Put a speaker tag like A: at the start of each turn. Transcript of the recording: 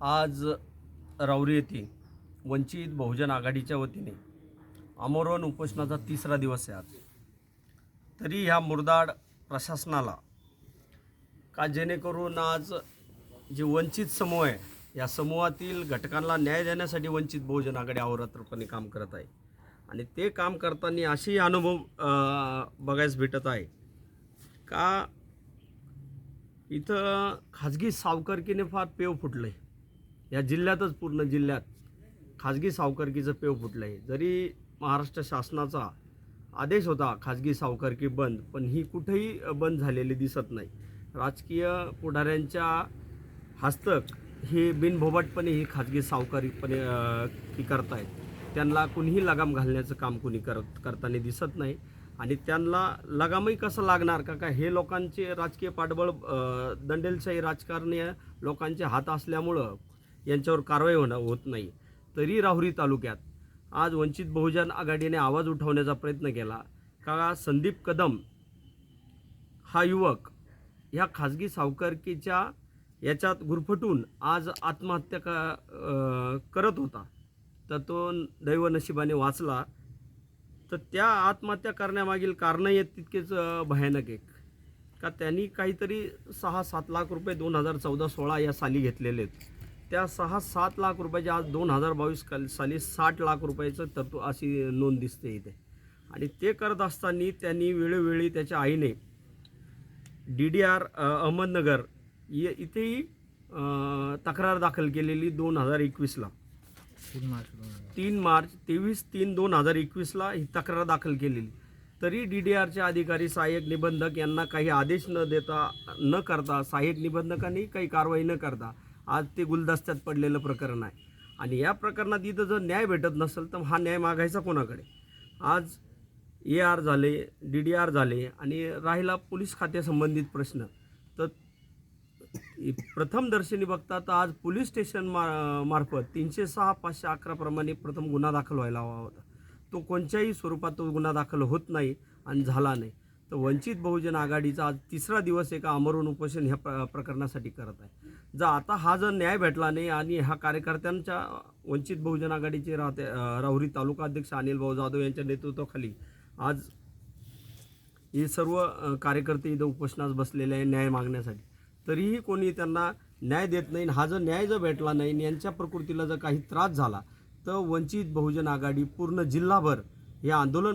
A: आज राऊरी येथे वंचित बहुजन आघाडीच्या वतीने आमरण उपोषणाचा तिसरा दिवस आहे आज. तरी ह्या मुरदाड प्रशासनाला का जेणेकरून आज जे वंचित समूह आहे या समूहातील घटकांना न्याय देण्यासाठी वंचित बहुजन आघाडी अहोरात्रपणे काम करत आहे. आणि ते काम करताना असेही अनुभव बघायस भेटत आहे का इथं खाजगी सावकारकीने फार पेव फुटलं आहे या जिल्ह्यातच पूर्ण जिल्ह्यात खाजगी सावकारकीचं पेव फुटलं आहे जरी महाराष्ट्र शासनाचा आदेश होता खाजगी सावकारकी बंद पण ही कुठेही बंद झालेली दिसत नाही. राजकीय पुढाऱ्यांच्या हस्तक हे बिनभोबाटपणे ही खाजगी सावकारीपणे ती करतायत. त्यांना कुणीही लगाम घालण्याचं काम कुणी करत करताना दिसत नाही. आणि त्यांना लगामही कसं लागणार? का काय हे लोकांचे राजकीय पाठबळ दंडेलशाही राजकारणी लोकांचे हात असल्यामुळं यांच्यावर कारवाई होणं होत नाही. तरी राहुरी तालुक्यात आज वंचित बहुजन आघाडीने आवाज उठवण्याचा प्रयत्न केला. का संदीप कदम हा युवक ह्या खाजगी सावकारकीच्या याच्यात गुरफटून आज आत्महत्या का करत होता. तर तो दैव नशिबाने वाचला. तर त्या आत्महत्या करण्यामागील कारणं आहेत तितकेच भयानक आहे का त्यांनी काहीतरी सहा सात लाख रुपये दोन हजार चौदा सोळा या साली घेतलेले आहेत. त्या सहा सात लाख रुपयाचे आज दोन हजार बावीस काल साली साठ लाख रुपयाचं तत्व अशी नोंद दिसते इथे. आणि ते करत असताना त्यांनी वेळोवेळी त्याच्या आईने डी डी आर अहमदनगर य- इथेही तक्रार दाखल केलेली दोन हजार एकवीसला.
B: तीन मार्च
A: तेवीस तीन दोन हजार एकवीसला ही तक्रार दाखल केलेली. तरी डी डी आरचे अधिकारी सहाय्यक निबंधक यांना काही आदेश न देता न करता सहाय्यक निबंधकांनी काही कारवाई न करता आज ते गुलदस्त्यात पडलेलं प्रकरण आहे. आणि या प्रकरणात इथं जर न्याय भेटत नसेल तर हा न्याय मागायचा कोणाकडे? आज ए आर झाले डी डी आर झाले आणि राहिला पोलीस खात्यासंबंधित प्रश्न. तर प्रथम दर्शनी बघता तर आज पोलीस स्टेशन मा मार्फत तीनशे सहा पाचशे अकराप्रमाणे प्रथम गुन्हा दाखल व्हायला हवा होता. तो कोणत्याही स्वरूपात तो गुन्हा दाखल होत नाही आणि झाला नाही. तर वंचित बहुजन आघाडीचा आज तिसरा दिवस एका आमरण उपोषण ह्या प्र प्रकरणासाठी करत आहे. जर आता हा जर न्याय भेटला नाही आणि ह्या कार्यकर्त्यांच्या वंचित बहुजन आघाडीचे राहते राहुरी तालुका अध्यक्ष अनिल भाऊ जाधव यांच्या नेतृत्वाखाली आज हे सर्व कार्यकर्ते इथं उपोषणास बसलेले आहे न्याय मागण्यासाठी. तरीही कोणी त्यांना न्याय देत नाही आणि हा जर न्याय जर भेटला नाही आणि यांच्या प्रकृतीला जर काही त्रास झाला तर वंचित बहुजन आघाडी पूर्ण जिल्हाभर हे आंदोलन